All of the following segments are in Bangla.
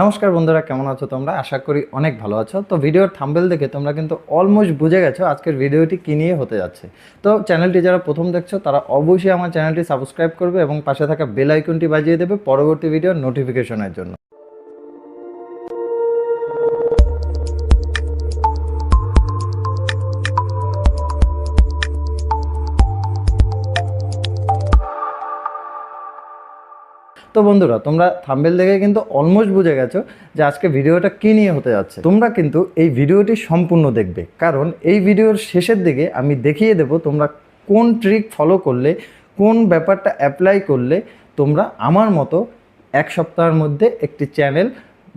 নমস্কার বন্ধুরা, কেমন আছো তোমরা? আশা করি অনেক ভালো আছো। তো ভিডিওর থাম্বেল দেখে তোমরা কিন্তু অলমোস্ট বুঝে গেছো আজকের ভিডিওটি কী নিয়ে হতে যাচ্ছে। তো চ্যানেলটি যারা প্রথম দেখছ, তারা অবশ্যই আমার চ্যানেলটি সাবস্ক্রাইব করবে এবং পাশে থাকা বেল আইকনটি বাজিয়ে দেবে পরবর্তী ভিডিওর নোটিফিকেশনের জন্য। তো বন্ধুরা, তোমরা থাম্বেল দেখে কিন্তু অলমোস্ট বুঝে গেছো যে আজকে ভিডিওটা কী নিয়ে হতে যাচ্ছে। তোমরা কিন্তু এই ভিডিওটি সম্পূর্ণ দেখবে। কারণ এই ভিডিওর শেষের দিকে আমি দেখিয়ে দেব তোমরা কোন ট্রিক ফলো করলে, কোন ব্যাপারটা অ্যাপ্লাই করলে তোমরা আমার মতো এক সপ্তাহের মধ্যে একটি চ্যানেল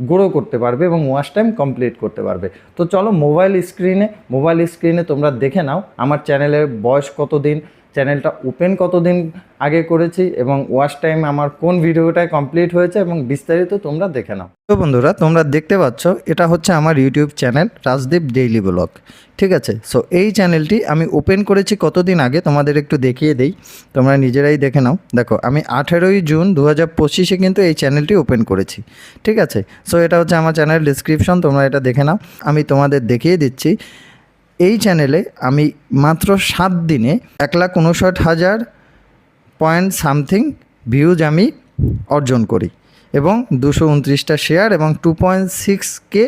গ্রো করতে পারবে এবং ওয়াচ টাইম কমপ্লিট করতে পারবে। তো চলো মোবাইল স্ক্রিনে মোবাইল স্ক্রিনে তোমরা দেখে নাও আমার চ্যানেলের বয়স কতদিন চ্যানেলটা ওপেন কতদিন আগে করেছি এবং ওয়াচ টাইম আমার কোন ভিডিওটায় কমপ্লিট হয়েছে এবং বিস্তারিত তোমরা দেখে নাও। তো বন্ধুরা, তোমরা দেখতে পাচ্ছ, এটা হচ্ছে আমার YouTube channel Rajdeep daily blog. ঠিক আছে? সো এই চ্যানেলটি আমি ওপেন করেছি কতদিন আগে? তোমাদের একটু দেখিয়ে দেই। তোমরা নিজেরাই দেখে নাও। দেখো, আমি আঠেরোই জুন দু হাজার পঁচিশে কিন্তু এই চ্যানেলটি ওপেন করেছি। ঠিক আছে? সো এটা হচ্ছে আমার চ্যানেল ডিসক্রিপশন তোমরা এটা দেখে নাও। আমি তোমাদের দেখিয়ে দিচ্ছি। এই চ্যানেলে আমি মাত্র সাত দিনে এক লাখ উনষাট হাজার পয়েন্ট সামথিং ভিউজ আমি অর্জন করি এবং দুশো উনত্রিশটা শেয়ার এবং two point six K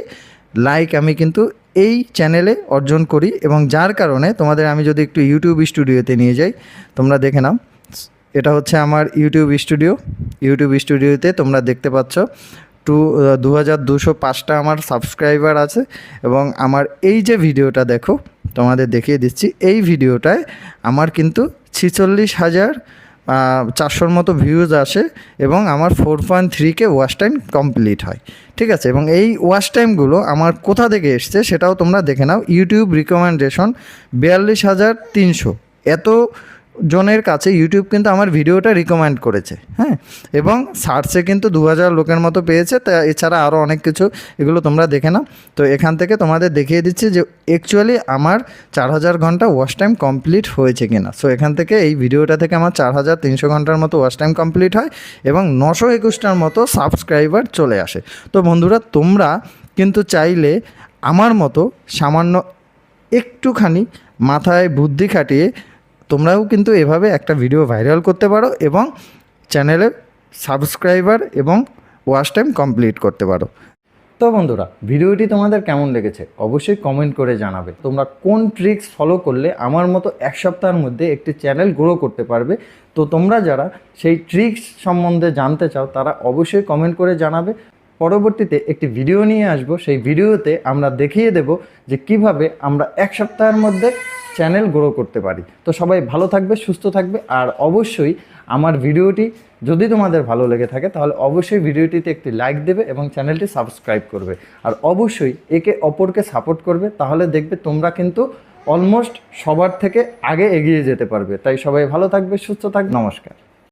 like আমি কিন্তু এই চ্যানেলে অর্জন করি এবং যার কারণে তোমাদের আমি যদি একটু ইউটিউব স্টুডিওতে নিয়ে যাই, তোমরা দেখে নাও। এটা হচ্ছে আমার ইউটিউব স্টুডিও ইউটিউব স্টুডিওতে তোমরা দেখতে পাচ্ছ টু দু হাজার দুশো পাঁচটা আমার সাবস্ক্রাইবার আছে এবং আমার এই যে ভিডিওটা দেখো, তোমাদের দেখিয়ে দিচ্ছি, এই ভিডিওটায় আমার কিন্তু ছিচল্লিশ হাজার চারশোর মতো ভিউজ আসে এবং আমার four point three K watch time complete হয়, ঠিক আছে? এবং এই ওয়াচ টাইমগুলো আমার কোথা থেকে এসছে সেটাও তোমরা দেখে নাও ইউটিউব রিকমেন্ডেশন বিয়াল্লিশ হাজার তিনশো। এত জনের কাছে ইউটিউব কিন্তু আমার ভিডিওটা রিকমেন্ড করেছে হ্যাঁ? এবং সার্চে কিন্তু দু হাজার লোকের মতো পেয়েছে, তা এছাড়া আরও অনেক কিছু এগুলো তোমরা দেখে নাও। তো এখান থেকে তোমাদের দেখিয়ে দিচ্ছি যে অ্যাকচুয়ালি আমার চার হাজার ঘণ্টা ওয়াচ টাইম কমপ্লিট হয়েছে কিনা। সো এখান থেকে এই ভিডিওটা থেকে আমার চার হাজার তিনশো ঘণ্টার মতো ওয়াচ টাইম কমপ্লিট হয় এবং নশো একুশটার মতো সাবস্ক্রাইবার চলে আসে। তো বন্ধুরা, তোমরা কিন্তু চাইলে আমার মতো সামান্য একটুখানি মাথায় বুদ্ধি খাটিয়ে তোমরাও কিন্তু এভাবে একটা ভিডিও ভাইরাল করতে পারো এবং চ্যানেলে সাবস্ক্রাইবার এবং ওয়াচ টাইম কমপ্লিট করতে পারো। তো বন্ধুরা ভিডিওটি তোমাদের কেমন লেগেছে অবশ্যই কমেন্ট করে জানাবে। তোমরা কোন ট্রিক্স ফলো করলে আমার মতো এক সপ্তাহের মধ্যে একটি চ্যানেল গ্রো করতে পারবে? তো তোমরা যারা সেই ট্রিক্স সম্বন্ধে জানতে চাও, তারা অবশ্যই কমেন্ট করে জানাবে। পরবর্তীতে একটি ভিডিও নিয়ে আসব। সেই ভিডিওতে আমরা দেখিয়ে দেব যে কীভাবে আমরা এক সপ্তাহের মধ্যে চ্যানেল গ্রো করতে পারি। তো সবাই ভালো থাকবে, সুস্থ থাকবে, আর অবশ্যই আমার ভিডিওটি যদি তোমাদের ভালো লেগে থাকে, তাহলে অবশ্যই ভিডিওটিতে একটি লাইক দেবে এবং চ্যানেলটি সাবস্ক্রাইব করবে। আর অবশ্যই একে অপরকে সাপোর্ট করবে, তাহলে দেখবে তোমরা কিন্তু অলমোস্ট সবার থেকে আগে এগিয়ে যেতে পারবে। তাই সবাই ভালো থাকবে, সুস্থ থাকবে নমস্কার।